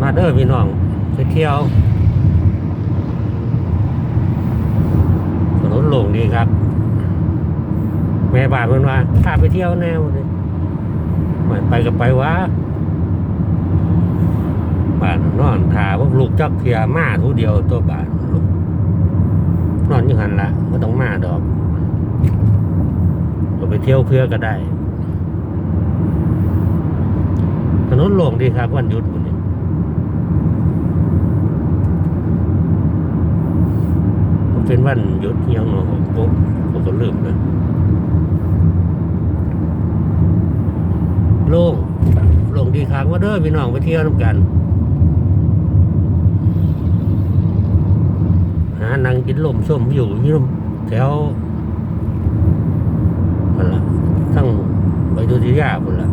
มาเด้อพี่น้องไปเที่ยวถนนโล่งดีครับ แม่บานเพิ่นว่าพาไปเที่ยวแนวเลยไม่ไปก็ไปวะบ้านนอนถาพวกลูกจักเทียมาทุเดียวตัวบ้านนอนอยู่หันละไม่ต้องมาดอกเราไปเที่ยวเพื่อก็ได้ถนนโล่งดีครับวันหยุดวันนี้มัน เป็นวันหยุดยังเนาะผมผมก็ลืมนะโล่งโล่งดีครับว่าเด้อพี่น้องไปเที่ยวน้ำกันหานั่งกินลมส้มอยู่อยี่ลมแถวนั่นละทั้งไปดูที่ยาพุ่นละ